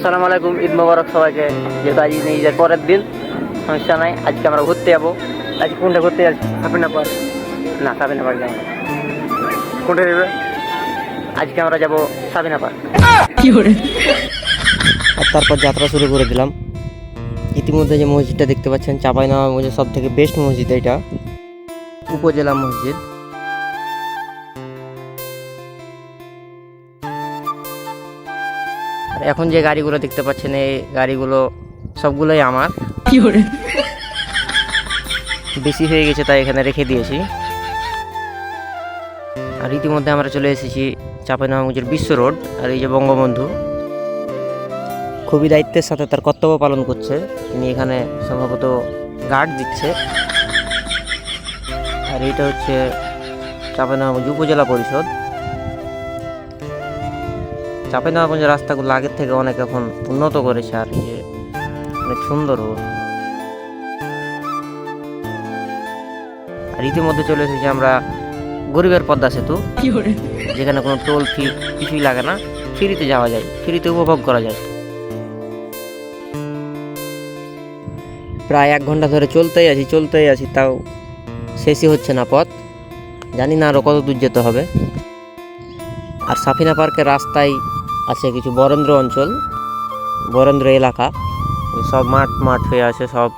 আসসালামু আলাইকুম ঈদ মোবারক সবাইকে। যেহেতু আজ ঈদের পরের দিন সমস্যা নাই আজকে আমরা ঘুরতে যাব। আজকে কোনটা ঘুরতে যাচ্ছি? সাবিনা পার্ক। না সাবিনা পার্ক যাব কোনটা যাবে? আজকে আমরা যাব সাবিনা পার্ক। আর তারপর যাত্রা শুরু করে দিলাম। ইতিমধ্যে যে মসজিদটা দেখতে পাচ্ছেন চাপাইনবাব মসজিদ সব থেকে বেস্ট মসজিদ এটা। উপজেলা মসজিদ। আর এখন যে গাড়িগুলো দেখতে পাচ্ছেন এই গাড়িগুলো সবগুলোই আমার। বেশি হয়ে গেছে তাই এখানে রেখে দিয়েছি। আর ইতিমধ্যে আমরা চলে এসেছি চাঁপাইনবাবগঞ্জের বিশ্ব রোড আর এই যে বঙ্গবন্ধু। খুবই দায়িত্বের সাথে তার কর্তব্য পালন করছে। তিনি এখানে সম্ভবত গার্ড দিচ্ছে। আর এটা হচ্ছে চাঁপাইনবাবগঞ্জ উপজেলা পরিষদ। চাঁপাইনবাবগঞ্জের রাস্তাগুলো আগের থেকে অনেক এখন উন্নত করেছে আর কি যে অনেক সুন্দরও আর ইতিমধ্যে চলে এসেছি আমরা গরিবের পদ্মা সেতু যেখানে কোনো টোল ফি কিছুই লাগে না। ফ্রিতে যাওয়া যায় ফ্রিতে উপভোগ করা যায়। প্রায় এক ঘণ্টা ধরে চলতেই আছি চলতেই আছি তাও শেষই হচ্ছে না পথ। জানি না আরও কত দূর যেতে হবে। আর সাফিনা পার্কের রাস্তায় আছে কিছু বরেন্দ্র অঞ্চল, বরেন্দ্র এলাকা। সব মাঠ মাঠ হয়ে আছে, সব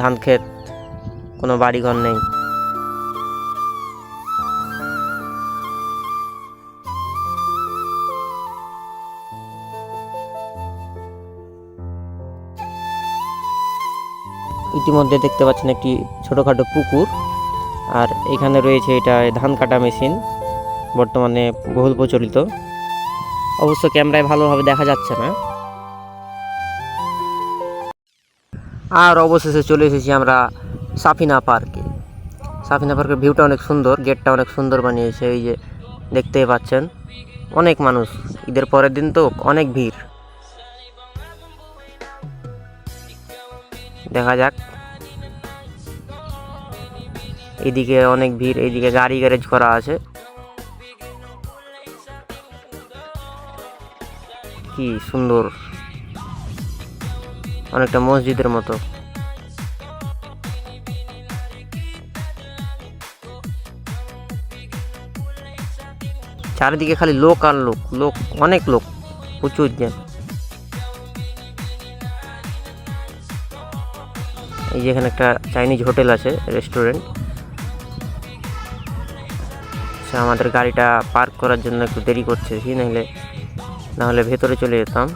ধান ক্ষেত, কোনো বাড়িঘর নেই। ইতিমধ্যে দেখতে পাচ্ছেন একটি ছোটোখাটো পুকুর, আর এখানে রয়েছে এটা ধান কাটা মেশিন, বর্তমানে বহুল প্রচলিত। অবশ্য ক্যামেরায় ভালোভাবে দেখা যাচ্ছে না। আর অবশেষে চলে এসেছি আমরা সাফিনা পার্কে। সাফিনা পার্কের ভিউটা অনেক সুন্দর, গেটটা অনেক সুন্দর বানিয়েছে, এই যে দেখতেই পাচ্ছেন। অনেক মানুষ, ঈদের পরের দিন তো অনেক ভিড়। দেখা যাক। এদিকে অনেক ভিড় এইদিকে গাড়ি গ্যারেজ করা আছে। কি সুন্দর। অনেকটা মসজিদের মতো। চারিদিকে খালি লোক আর লোক। লোক, অনেক লোক। প্রচুর জন। এই যে এখানে একটা চাইনিজ হোটেল আছে, রেস্টুরেন্ট। আচ্ছা আমাদের গাড়িটা পার্ক করার জন্য একটু দেরি করছে, কি নাহলে নাহলে ভেতরে চলে যেতাম।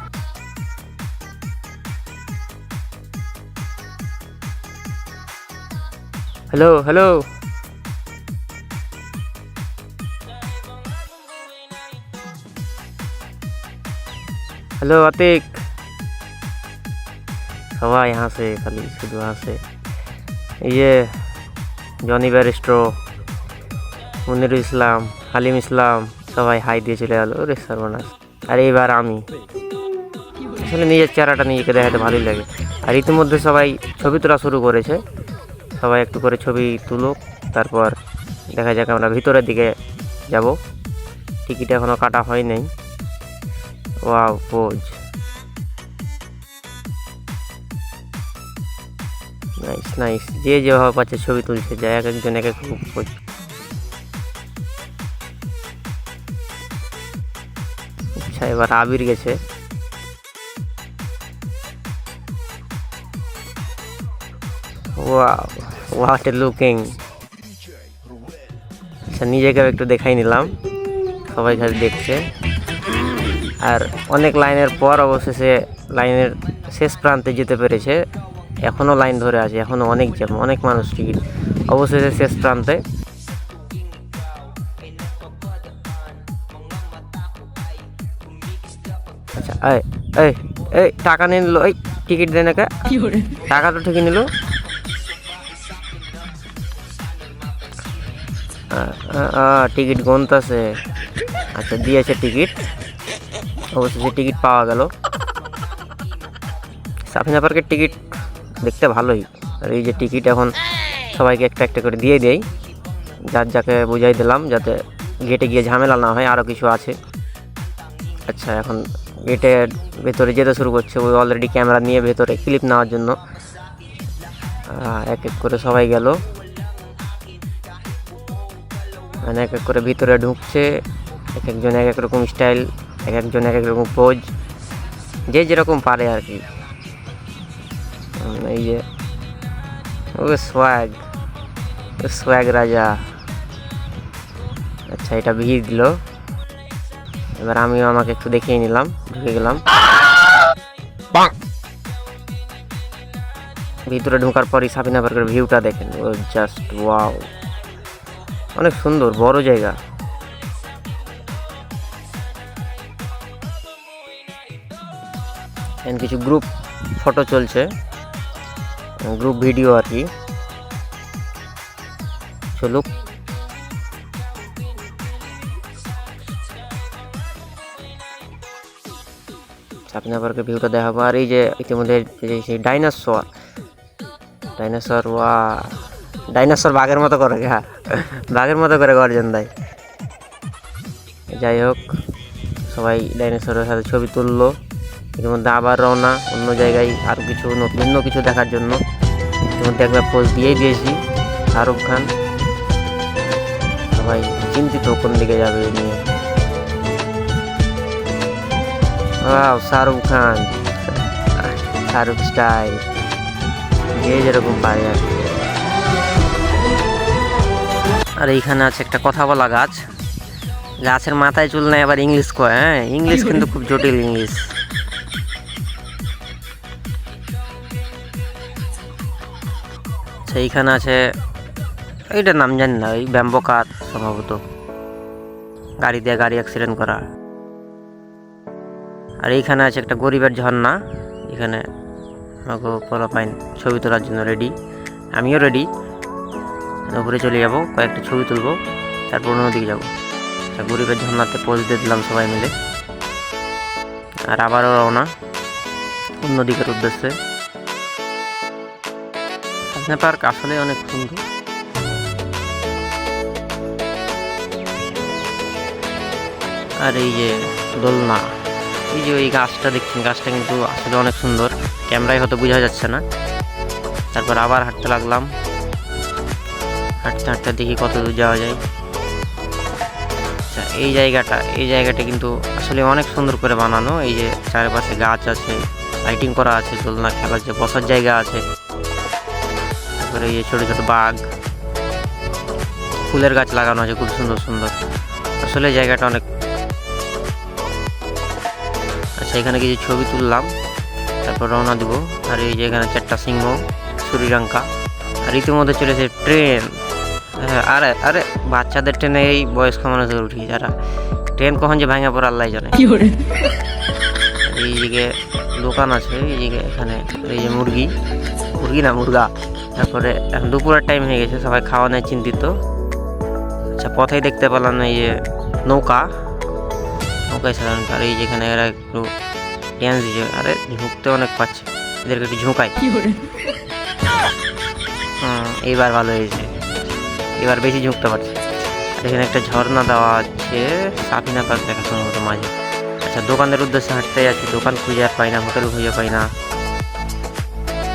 Hello hello hello Atik. সবাই হাসে, খালি শুধু হাসে। এই যে জনি ব্যারিস্ট্রো মনিরুল ইসলাম, হালিম ইসলাম, সবাই হাই দিয়ে চলে গেল। রে সর্বনাশ। আর এইবার আমি। আসলে নিজের চেহারাটা নিজেকে দেখাতে ভালোই লাগে। আর ইতিমধ্যে সবাই ছবি তোলা শুরু করেছে। সবাই একটু করে ছবি তুলুক, তারপর দেখা যাক আমরা ভিতরের দিকে যাব। টিকিট এখনও কাটা হয় নাই। ওয়াও পোজ নাইস নাইস যে যেভাবে পাচ্ছে ছবি তুলছে যায় এক একজন এক এক রূপ এবার আবির গেছে। ওয়াও হোয়াট এ লুকিং আচ্ছা নিজেকেও একটু দেখাই নিলাম। সবাই খালি দেখছে। আর অনেক লাইনের পর অবশেষে লাইনের শেষ প্রান্তে যেতে পেরেছে। এখনও লাইন ধরে আছে এখনও অনেক জ্যাম, অনেক মানুষ টিকিট। অবশেষে শেষ প্রান্তে আচ্ছা এই এই এই টাকা নিয়ে নিল এই টিকিট দেয় নাকি। টাকা তো ঠিকই নিল। টিকিট গনতাছে। আচ্ছা দিয়েছে টিকিট। অবশেষে টিকিট পাওয়া গেল। সাফিনা পার্কের টিকিট দেখতে ভালোই। আর এই যে টিকিট এখন সবাইকে একটা একটা করে দিয়ে দেয় যার যাকে বুঝাই দিলাম যাতে গেটে গিয়ে ঝামেলা না হয় আরও কিছু আছে। আচ্ছা এখন গেটের ভেতরে যেতে শুরু করছে ওই অলরেডি ক্যামেরা নিয়ে ভেতরে ক্লিপ নেওয়ার জন্য। এক এক করে সবাই গেল। মানে এক এক করে ভিতরে ঢুকছে, এক একজন এক এক রকম স্টাইল এক একজন এক এক রকম পোজ যে যেরকম পারে আর কি। এই যে, ও সোয়াগ সোয়াগ রাজা। আচ্ছা এটা ভিড় দিল। এবার আমিও আমাকে একটু দেখিয়ে নিলাম ঢুকে গেলাম। ভিতরে ঢোকার পরই সাবিনা পার্কের ভিউটা দেখেন ও জাস্ট ওয়াও অনেক সুন্দর বড় জায়গা। কিছু গ্রুপ ফটো চলছে গ্রুপ ভিডিও আর কি। সাবিনা পার্কের ভিউটা দেখাবো। আর এই যে ইতিমধ্যে সেই ডাইনোসর ডাইনোসর, ওয়া, ডাইনোসর বাঘের মতো করে হ্যাঁ বাঘের মতো করে গর্জন দেয় যাই হোক, সবাই ডাইনোসরের সাথে ছবি তুললো। এর মধ্যে আবার রওনা অন্য জায়গায় আর কিছু ভিন্ন কিছু দেখার জন্য। এর মধ্যে একবার পোজ দিয়েই দিয়েছি শাহরুখ খান। সবাই চিন্তিত কোন দিকে যাবে নিয়ে। ওয়াও শাহরুখ খান শাহরুখ স্টাইল যে যেরকম পারে আর। আর এইখানে আছে একটা কথা বলা গাছ। গাছের মাথায় চুল নাই, আবার ইংলিশ কয় হ্যাঁ? ইংলিশ কিন্তু খুব জটিল ইংলিশ সেইখানে আছে, এইটার নাম জানি না, ওই ব্যাম্বো কার সম্ভবত। গাড়ি দিয়ে গাড়ি অ্যাক্সিডেন্ট করা। আর এইখানে আছে একটা গরিবের ঝর্ণা। এখানে আমাকে ছবি তোলার জন্য রেডি আমিও রেডি উপরে চলে যাব, কয়েকটা ছবি তুলবো, তারপর অন্যদিকে যাব। গরিবের ঝর্ণাতে পোজ দিয়ে দিলাম সবাই মিলে। আর আবারও রওনা অন্যদিকের উদ্দেশ্যে। পার্ক আসলে অনেক সুন্দর। আর এই যে দোলনা। এই যে ওই গাছটা দেখছেন, গাছটা কিন্তু আসলে অনেক সুন্দর। ক্যামেরায় হয়তো বোঝা যাচ্ছে না। তারপর আবার হাঁটতে লাগলাম। হাঁটতে হাঁটতে দেখি কত দূর যাওয়া যায়। আচ্ছা এই জায়গাটা এই জায়গাটা কিন্তু আসলে অনেক সুন্দর করে বানানো। এই যে চারপাশে গাছ আছে লাইটিং করা আছে, দোলনা, খেলার যে বসার জায়গা আছে। তারপরে এই যে ছোটো ছোটো বাঘ। ফুলের গাছ লাগানো আছে, খুব সুন্দর সুন্দর। আসলে জায়গাটা অনেক আচ্ছা এখানে কিছু ছবি তুললাম। তারপর রওনা দিব। আর এই যে এখানে চারটা সিংহ শ্রীলঙ্কা। আর ইতিমধ্যে চলেছে ট্রেন। হ্যাঁ আরে আরে বাচ্চাদের ট্রেনে এই বয়স্ক মানুষদের উঠি যারা ট্রেন কখন যে ভাঙা পড়ে আল্লাহ জানে। এইদিকে দোকান আছে এইদিকে এখানে এই যে মুরগি। মুরগি না মুরগা। তারপরে দুপুরের টাইম হয়ে গেছে সবাই খাওয়া নেয় চিন্তিত। আচ্ছা পথেই দেখতে পেলাম এই যে নৌকা। নৌকায় সাধারণত। আর এই যেখানে এরা একটু ড্যান্স দিচ্ছে আরে ঝুঁকতে অনেক পাচ্ছে এদেরকে একটু হুম এইবার ভালো হয়েছে। এবার বেশি ঝুঁকতে পারছে। এখানে একটা ঝর্ণা দেওয়া আছে সাফিনা পার্ক দেখা সম্ভবত মাঝে। আচ্ছা দোকানের উদ্দেশ্যে হাঁটতে যাচ্ছি। দোকান খুঁজে আর পাই না হোটেল খুঁজে পাই না।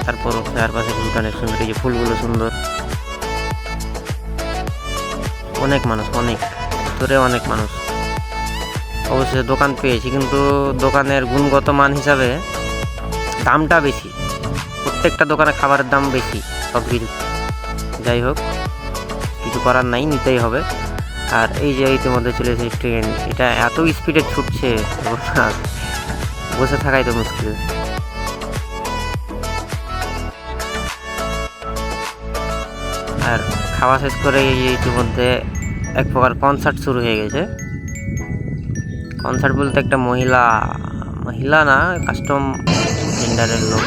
তারপর চারপাশে ভিউটা অনেক সুন্দর। এই যে ফুলগুলো সুন্দর। অনেক মানুষ অনেক। ভিতরে অনেক মানুষ। অবশ্যই দোকান পেয়েছি, কিন্তু দোকানের গুণগত মান হিসাবে দামটা বেশি। প্রত্যেকটা দোকানে খাবারের দাম বেশি, সব কিছু যাই হোক, কিছু করার নাই, নিতেই হবে। আর এই যে ইতিমধ্যে চলে এসেছে ট্রেন, এটা এত স্পিডে ছুটছে। বসে থাকাই তো মুশকিল। আর খাওয়া শেষ করে ইতিমধ্যে এক প্রকার কনসার্ট শুরু হয়ে গেছে। কনসার্ট বলতে একটা মহিলা মহিলা না কাস্টম জেন্ডারের লোক।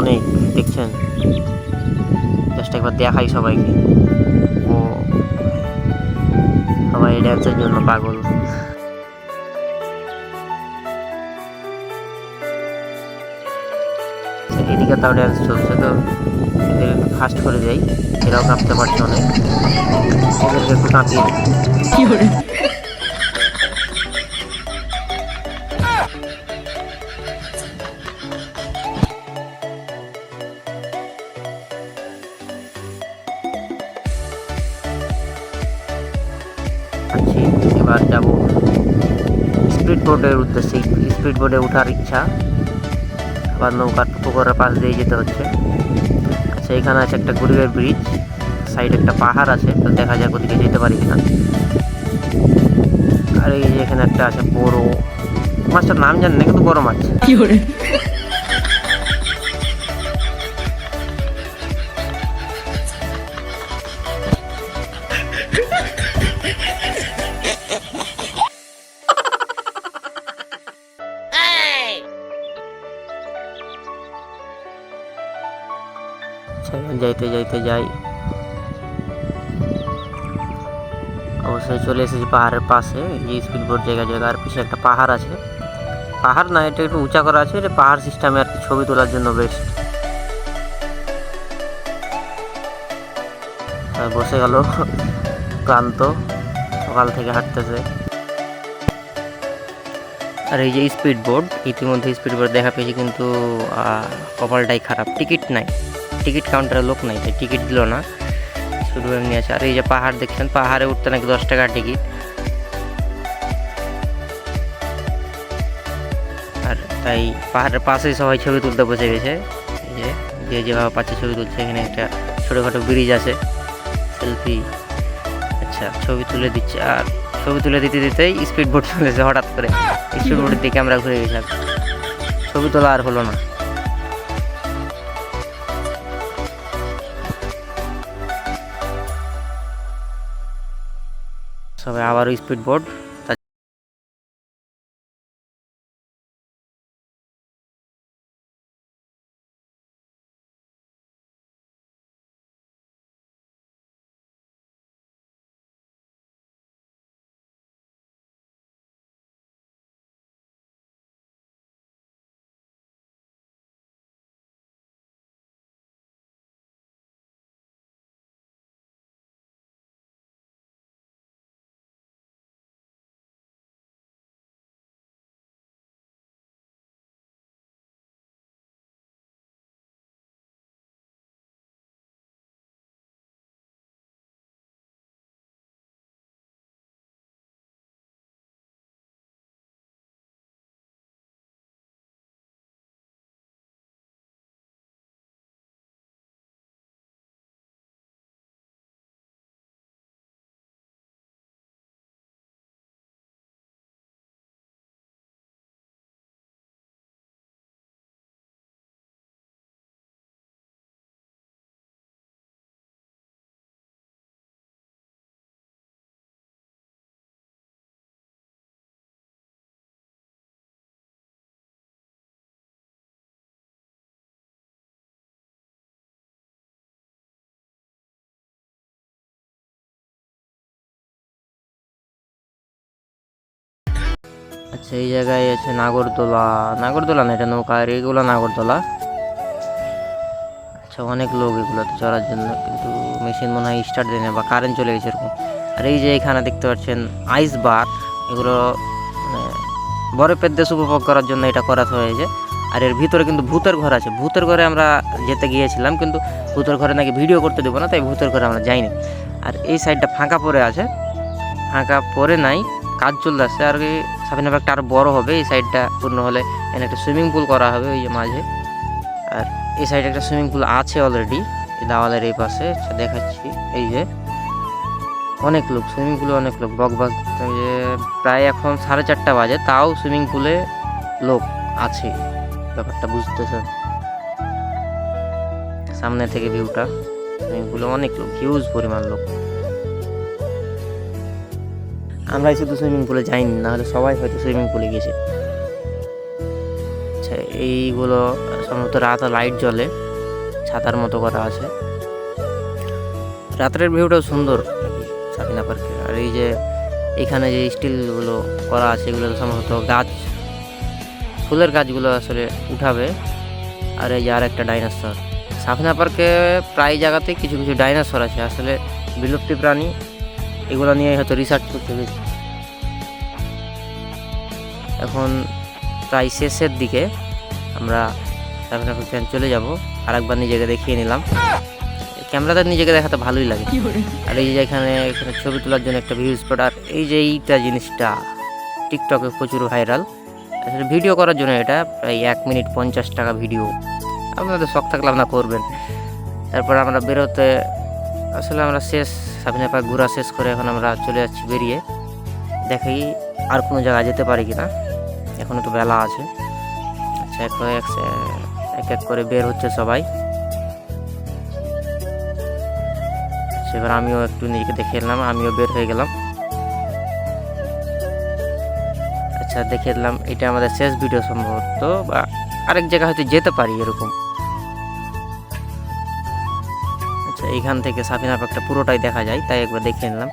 অনেক, দেখছেন? জাস্ট একবার দেখাই সবাইকে। ও, সবাই ড্যান্সের জন্য পাগল। এদিকে তাও ড্যান্স চলছে, তো এদের একটু ফাস্ট করে যাই এরাও কাঁপতে পারছে অনেক। এদেরকে একটু কাঁপিয়ে স্পিড বোটের উদ্দেশ্যে স্পিড বোর্ডে ওঠার ইচ্ছা। আবার নৌকার পুকুরের পাশ দিয়ে যেতে হচ্ছে। আচ্ছা এখানে আছে একটা গরিবের ব্রিজ সাইডে একটা পাহাড় আছে, তো দেখা যাক ওদিকে যেতে পারি কিনা। আর এই যে এখানে একটা আছে বড়। মাছটার নাম জানি না, কিন্তু বড় মাছ। যাইতে যাইতে যাই। অবশ্যই চলে এসেছি পাহাড়ের পাশে, যে স্পিড বোট জায়গা জায়গা আর পিছনে একটা পাহাড় আছে। পাহাড় না, এটা একটু উঁচা করা আছে, এটা পাহাড় সিস্টেমে আর ছবি তোলার জন্য বেস্ট বসে গেল, ক্লান্ত, সকাল থেকে হাঁটতেছে। আর এই যে স্পিড বোর্ড ইতিমধ্যে স্পিড বোর্ড দেখা পেয়েছি, কিন্তু কপালটাই খারাপ টিকিট নাই। টিকিট কাউন্টারে লোক নাই, তাই টিকিট দিল না। শুধু এমনি আছে। আর এই যে পাহাড় দেখছেন, পাহাড়ে উঠতে নাকি দশ টাকার টিকিট। আর তাই পাহাড়ের পাশেই সবাই ছবি তুলতে বসে গেছে। যে যে যেভাবে পাচ্ছে ছবি তুলছে, এখানে একটা ছোটোখাটো ব্রিজ আছে সেলফি আচ্ছা ছবি তুলে দিচ্ছে। আর ছবি তুলে দিতে দিতেই স্পিড বোট চলেছে হঠাৎ করে। স্পিড বোটের দিকে আমরা ঘুরে গেছিলাম। ছবি তোলা আর হলো না। আবারও স্পিড বোট এই জায়গায় আছে নাগরদোলা। নাগরদোলা না, এটা নৌকা, আর এগুলো নাগরদোলা। আচ্ছা অনেক লোক এগুলোতে চড়ার জন্য, কিন্তু মেশিন মনে হয় স্টার্ট দেয় না বা কারেন্ট চলে গেছে এরকম। আর এই যে এখানে দেখতে পাচ্ছেন আইস বার এগুলো মানে বরফের দেশ উপভোগ করার জন্য এটা করা হয়েছে। আর এর ভিতরে কিন্তু ভূতের ঘর আছে। ভূতের ঘরে আমরা যেতে গিয়েছিলাম, কিন্তু ভূতের ঘরে নাকি ভিডিও করতে দেবো না, তাই ভূতের ঘরে আমরা যাইনি। আর এই সাইডটা ফাঁকা পড়ে আছে। ফাঁকা পড়ে নাই, কাজ চলতে আসছে আর সাবিনা ব্যাগটা আরও বড় হবে, এই সাইডটা পূর্ণ হলে এখানে একটা সুইমিং পুল করা হবে ওই যে মাঝে। আর এই সাইডে একটা সুইমিং পুল আছে অলরেডি দেওয়ালের এই পাশে দেখাচ্ছি। এই যে অনেক লোক, সুইমিং পুলে অনেক লোক বক বক যে প্রায় এখন সাড়ে চারটা বাজে, তাও সুইমিং পুলে লোক আছে। ব্যাপারটা বুঝতেছেন? সামনে থেকে ভিউটা সুইমিং পুলে অনেক লোক হিউজ পরিমাণ লোক। আমরাই শুধু সুইমিং পুলে যাইনি, না হলে সবাই হয়তো সুইমিং পুলে গেছে। আচ্ছা এইগুলো সম্ভবত রাতে লাইট জ্বলে, ছাতার মতো করা আছে। রাত্রের ভিউটাও সুন্দর সাবিনা পার্কে আর এই যে এখানে যে স্টিলগুলো করা আছে, এগুলো সম্ভবত গাছ, ফুলের গাছগুলো আসলে উঠাবে। আর এই যে আর একটা ডাইনোসর সাফিনা পার্কে প্রায় জায়গাতে কিছু কিছু ডাইনোসর আছে। আসলে বিলুপ্তি প্রাণী, এগুলো নিয়ে হয়তো রিসার্চ করতে বেশি এখন প্রায় শেষের দিকে আমরা সাফিনা পার্কে চলে যাব। আরেকবার নিজেকে দেখিয়ে নিলাম। ক্যামেরাতে নিজেকে দেখাতে ভালোই লাগে। আর এই যে এখানে এখানে ছবি তোলার জন্য একটা ভিউ স্পট আর এই যে এইটা জিনিসটা টিকটকে প্রচুর ভাইরাল আসলে ভিডিও করার জন্য এটা প্রায় এক মিনিট পঞ্চাশ টাকা ভিডিও আপনাদের শখ থাকলে আপনারা করবেন। তারপর আমরা বেরোতে আসলে আমরা শেষ সাবিনা পার্ক ঘোরা শেষ করে এখন আমরা চলে যাচ্ছি বেরিয়ে। দেখি আর কোনো জায়গায় যেতে পারি কি না এখন একটু বেলা আছে। আচ্ছা এক এক এক করে বের হচ্ছে সবাই। সেবার আমিও একটু নিজেকে দেখে এলাম, আমিও বের হয়ে গেলাম। আচ্ছা দেখে এলাম, এটা আমাদের শেষ ভিডিও সম্ভবত, বা আরেক জায়গায় হয়তো যেতে পারি এরকম। আচ্ছা এইখান থেকে সাফিনা পার্কটা পুরোটাই দেখা যায়, তাই একবার দেখে নিলাম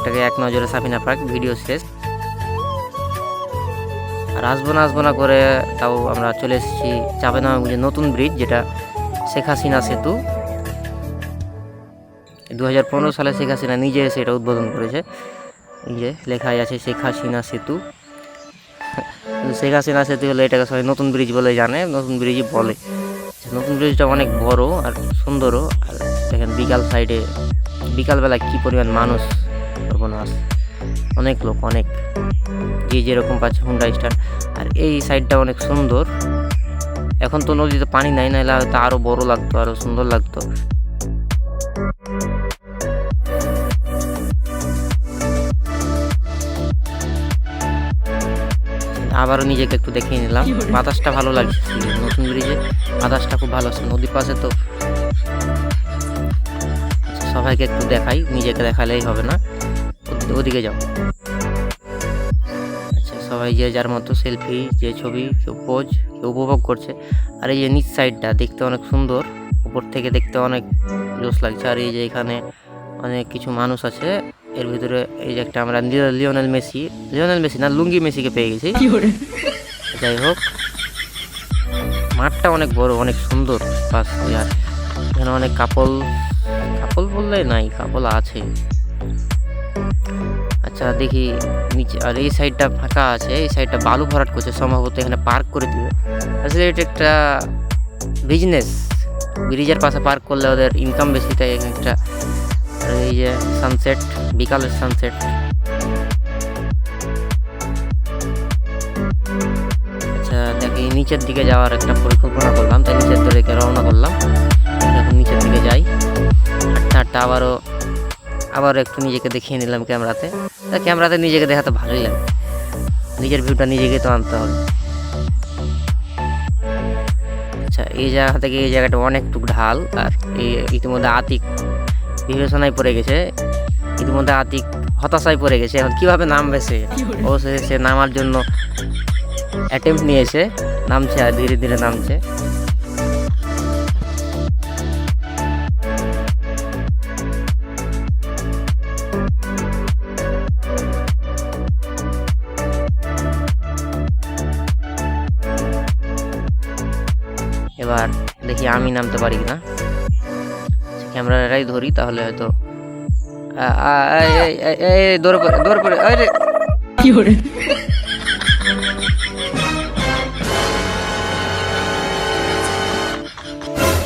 পার্কটাকে এক নজরে সাফিনা পার্ক ভিডিও শেষ। আর আসব না আসব না করে তাও আমরা চলে এসেছি চাপে নামে যে নতুন ব্রিজ, যেটা শেখ হাসিনা সেতু। দু হাজার পনেরো সালে শেখ হাসিনা নিজে এসে এটা উদ্বোধন করেছে। যে লেখাই আছে শেখ হাসিনা সেতু। শেখ হাসিনা সেতু হলে এটাকে সবাই নতুন ব্রিজ বলে জানে, নতুন ব্রিজই বলে। নতুন ব্রিজটা অনেক বড় আর সুন্দরও। আর দেখেন বিকাল সাইডে বিকালবেলা কী পরিমাণ মানুষ। সর্বনাশ অনেক লোক, অনেক। যে যেরকম পাচ্ছে হুন্ডা স্টার আর এই সাইডটা অনেক সুন্দর। এখন তো নদীতে পানি নাই নাহলে হয়তো আরও বড় লাগতো আরও সুন্দর লাগতো। আবারও নিজেকে একটু দেখিয়ে নিলাম। বাতাসটা ভালো লাগছে। নতুন ব্রিজে বাতাসটা খুব ভালো আছে। নদীর পাশে তো সবাইকে একটু দেখাই, নিজেকে দেখালেই হবে না। ওদি- ওদিকে যাও। আচ্ছা সবাই যে যার মতো সেলফি যে ছবি কেউ পোজ কেউ উপভোগ করছে। আর এই যে নিচ সাইডটা দেখতে অনেক সুন্দর উপর থেকে দেখতে অনেক জোস লাগছে। আর এই যে এখানে অনেক কিছু মানুষ আছে এর ভিতরে এই যে একটা আমরা Leo- Lionel Messi Lionel Messi না লুঙ্গি মেসিকে পেয়ে গেছি। যাই হোক মাঠটা অনেক বড় অনেক সুন্দর পাশ আর এখানে অনেক কাপল কাপল বললে নাই কাপল আছে আচ্ছা দেখি নিচে, আর এই সাইডটা ফাঁকা আছে, এই সাইডটা বালু ভরাট করছে, সম্ভবত এখানে পার্ক করে দিবে। আসলে এটা একটা বিজনেস ব্রিজের পাশে পার্ক করলে ওদের ইনকাম বেশি, তাই একটা, এই যে সানসেট বিকালের সানসেট আচ্ছা দেখি নিচের দিকে যাওয়ার একটা পরিকল্পনা করলাম, তাই নিচের দিকে রওনা করলাম। এখন নিচের দিকে যাই। হাঁটতে হাঁটতে আবারও আবার একটু নিজেকে দেখিয়ে নিলাম ক্যামেরাতে। তা ক্যামেরাতে নিজেকে দেখাতে ভালোই লাগে। নিজের ভিউটা নিজেকে তো আনতে হবে। আচ্ছা এই জায়গা থেকে এই জায়গাটা অনেকটুকু ঢাল, আর এই ইতিমধ্যে আতিক বিবেচনায় পড়ে গেছে। ইতিমধ্যে আতিক হতাশায় পড়ে গেছে। এখন কীভাবে নামবে সে সে সে নামার জন্য অ্যাটেম্প নিয়েছে। নামছে আর ধীরে ধীরে নামছে। আমি নামতে পারি কিনা ক্যামেরাটাই ধরি তাহলে হয়তো দৌড়ে পড়ে দৌড়ে পড়ে আরে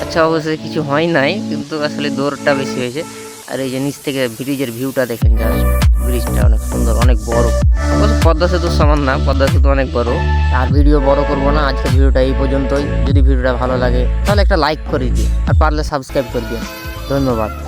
আচ্ছা অবশ্যই কিছু হয় নাই কিন্তু আসলে দৌড়টা বেশি হয়েছে। আর এই যে নিচ থেকে ব্রিজের ভিউটা দেখেন জাস্ট ব্রিজটা অনেক সুন্দর অনেক বড়। পদ্মা সেতুর সমান না, পদ্মা সেতু অনেক বড়। আর ভিডিও বড় করব না আজকে ভিডিওটা এই পর্যন্তই। যদি ভিডিওটা ভালো লাগে, তাহলে একটা লাইক করে দিই আর পারলে সাবস্ক্রাইব করে দিও। ধন্যবাদ।